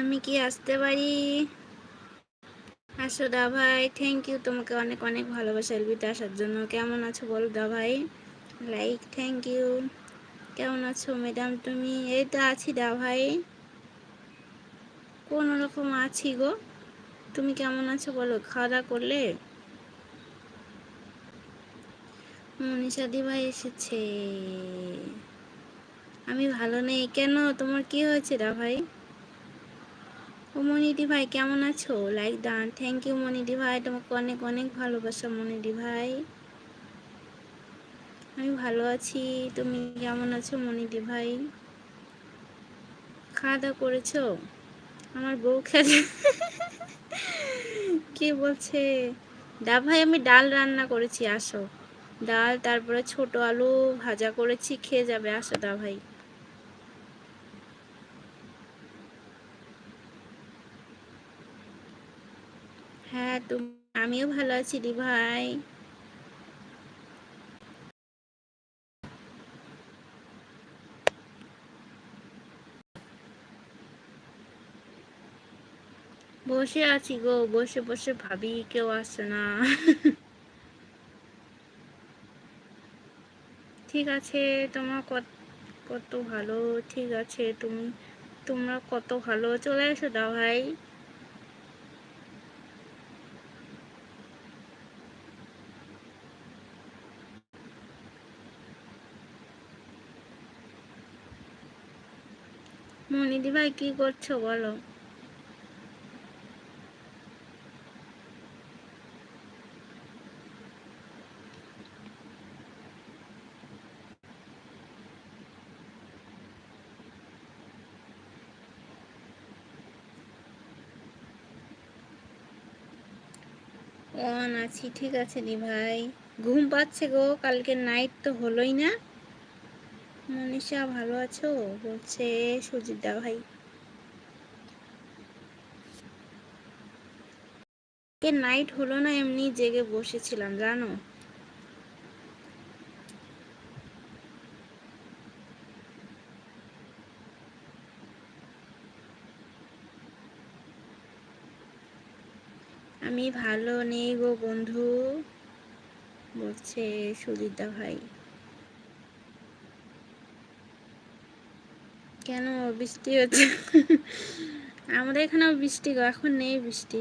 আমি কি আসতে পারি? আসো দা ভাই থ্যাংক ইউ তোমাকে অনেক অনেক ভালোবাসা এলবিতে আসার জন্য। কেমন আছো বলো দা ভাই? লাইক থ্যাংক ইউ কেমন আছো ম্যাডাম তুমি? এই তো আছি দা ভাই। কোন রকম আছি গো। তুমি কেমন আছো বলো? খাওয়া দাওয়া করলে? মনীষা দি ভাই এসেছে। আমি ভালো নেই। কেন? তোমার কি হয়েছে দা ভাই? ও মনিদি ভাই, কেমন আছো? লাইক দান থ্যাংক ইউ মনিদি ভাই। তোমাকে অনেক অনেক ভালোবাসা, মনিদি ভাই। আমি ভালো আছি। তুমি কেমন আছো, মনিদি ভাই? খাওয়া দাওয়া করেছ? আমার বউ খেলে কি বলছে? দা ভাই, আমি ডাল রান্না করেছি, আসো। ডাল, তারপরে ছোট আলু ভাজা করেছি, খেয়ে যাবে, আসো দা ভাই। হ্যাঁ তুমি, আমিও ভালো আছি দি ভাই। বসে আছি গো, বসে বসে ভাবি কেউ আসে না। ঠিক আছে, তোমার কত ভালো, ঠিক আছে, তুমি, তোমরা কত ভালো, চলে এসো দা ভাই। মনিদি ভাই, কি করছ বলো? আছি, ঠিক আছে দি ভাই। ঘুম পাচ্ছে গো, কালকে নাইট তো হলোই না। মনীষা, ভালো আছো? বলছে সুজিত ভাই। কে নাইট হলো না এমনি জেগে বসেছিলাম, জানো? আমি ভালো নেই গো বন্ধু, বলছে সুজিতা ভাই। কেন বৃষ্টি হচ্ছে? আমাদের এখানেও বৃষ্টি এখন নেই বৃষ্টি।